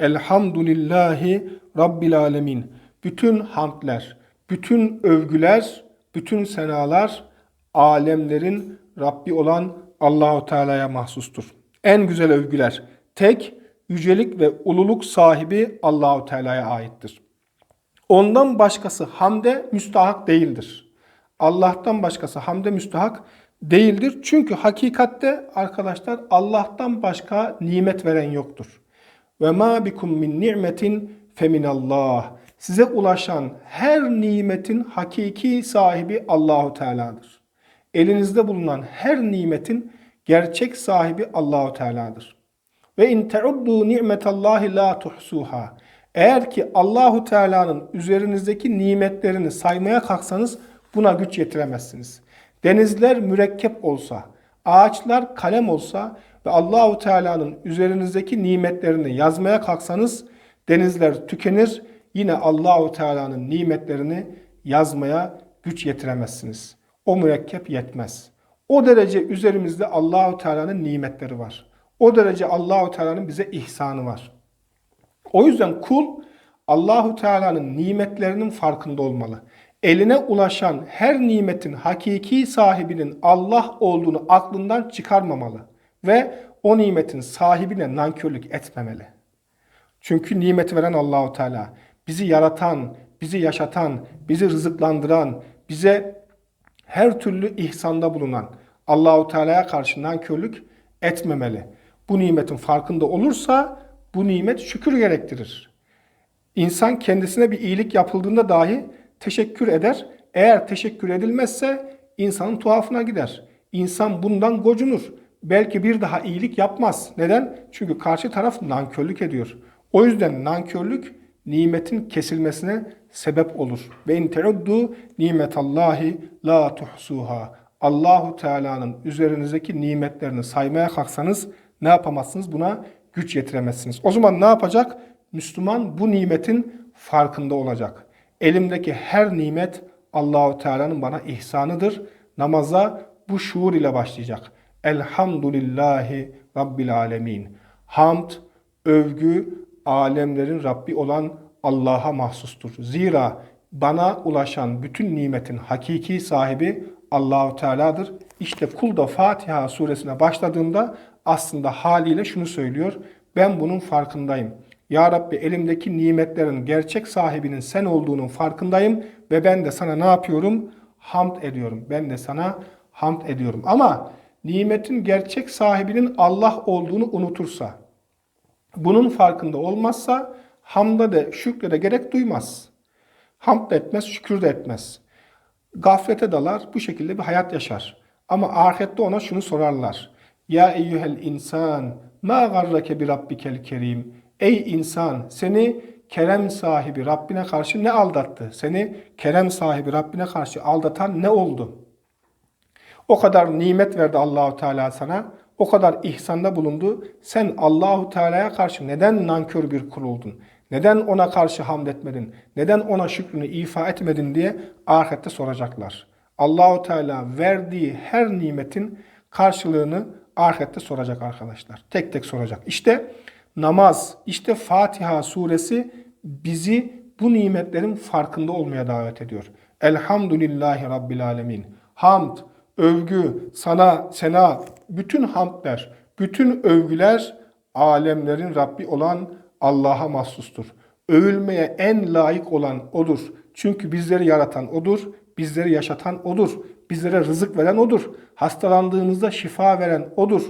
Elhamdülillahi Rabbil alemin. Bütün hamdler, bütün övgüler, bütün senalar alemlerin Rabbi olan Allahu Teala'ya mahsustur. En güzel övgüler tek yücelik ve ululuk sahibi Allahu Teala'ya aittir. Ondan başkası hamde müstahak değildir. Allah'tan başkası hamde müstahak değildir. Çünkü hakikatte arkadaşlar Allah'tan başka nimet veren yoktur. Ve ma bikum min ni'metin feminallah. Size ulaşan her nimetin hakiki sahibi Allahu Teala'dır. Elinizde bulunan her nimetin gerçek sahibi Allahu Teala'dır. Ve in teuddu ni'metallahi la tuhsuha. Eğer ki Allahu Teala'nın üzerinizdeki nimetlerini saymaya kalksanız buna güç yetiremezsiniz. Denizler mürekkep olsa, ağaçlar kalem olsa ve Allahu Teala'nın üzerinizdeki nimetlerini yazmaya kalksanız denizler tükenir. Yine Allahu Teala'nın nimetlerini yazmaya güç yetiremezsiniz. O mürekkep yetmez. O derece üzerimizde Allahu Teala'nın nimetleri var. O derece Allahu Teala'nın bize ihsanı var. O yüzden kul Allahu Teala'nın nimetlerinin farkında olmalı. Eline ulaşan her nimetin hakiki sahibinin Allah olduğunu aklından çıkarmamalı ve o nimetin sahibine nankörlük etmemeli. Çünkü nimeti veren Allahu Teala, bizi yaratan, bizi yaşatan, bizi rızıklandıran, bize her türlü ihsanda bulunan Allahu Teala'ya karşı nankörlük etmemeli. Bu nimetin farkında olursa bu nimet şükür gerektirir. İnsan kendisine bir iyilik yapıldığında dahi teşekkür eder. Eğer teşekkür edilmezse insanın tuhafına gider. İnsan bundan gocunur. Belki bir daha iyilik yapmaz. Neden? Çünkü karşı taraf nankörlük ediyor. O yüzden nankörlük nimetin kesilmesine sebep olur. Ve in teuddu nimetallahi la tuhsuha. Allahu Teala'nın üzerinizdeki nimetlerini saymaya kalksanız ne yapamazsınız? Buna güç yetiremezsiniz. O zaman ne yapacak? Müslüman bu nimetin farkında olacak. Elimdeki her nimet Allahu Teala'nın bana ihsanıdır. Namaza bu şuur ile başlayacak. Elhamdülillahi Rabbil Alemin. Hamd, övgü, alemlerin Rabbi olan Allah'a mahsustur. Zira bana ulaşan bütün nimetin hakiki sahibi Allahu Teala'dır. İşte kul da Fatiha suresine başladığında aslında haliyle şunu söylüyor. Ben bunun farkındayım. Ya Rabbi elimdeki nimetlerin gerçek sahibinin sen olduğunun farkındayım ve ben de sana ne yapıyorum? Hamd ediyorum. Ben de sana hamd ediyorum. Ama nimetin gerçek sahibinin Allah olduğunu unutursa, bunun farkında olmazsa hamda da şükre de gerek duymaz. Hamd da etmez, şükür de etmez. Gaflete dalar, bu şekilde bir hayat yaşar. Ama ahirette ona şunu sorarlar. Ya eyyuhel insan, ma garrake bi rabbikel kerim. Ey insan, seni kerem sahibi Rabbine karşı ne aldattı? Seni kerem sahibi Rabbine karşı aldatan ne oldu? O kadar nimet verdi Allahu Teala sana. O kadar ihsanda bulundu. Sen Allahu Teala'ya karşı neden nankör bir kul oldun? Neden ona karşı hamd etmedin? Neden ona şükrünü ifa etmedin diye ahirette soracaklar. Allahu Teala verdiği her nimetin karşılığını ahirette soracak arkadaşlar. Tek tek soracak. İşte namaz, işte Fatiha suresi bizi bu nimetlerin farkında olmaya davet ediyor. Elhamdülillahi Rabbil Alemin. Hamd, övgü, sana, sena, bütün hamdler, bütün övgüler alemlerin Rabbi olan Allah'a mahsustur. Övülmeye en layık olan O'dur. Çünkü bizleri yaratan O'dur, bizleri yaşatan O'dur, bizlere rızık veren O'dur, hastalandığımızda şifa veren O'dur.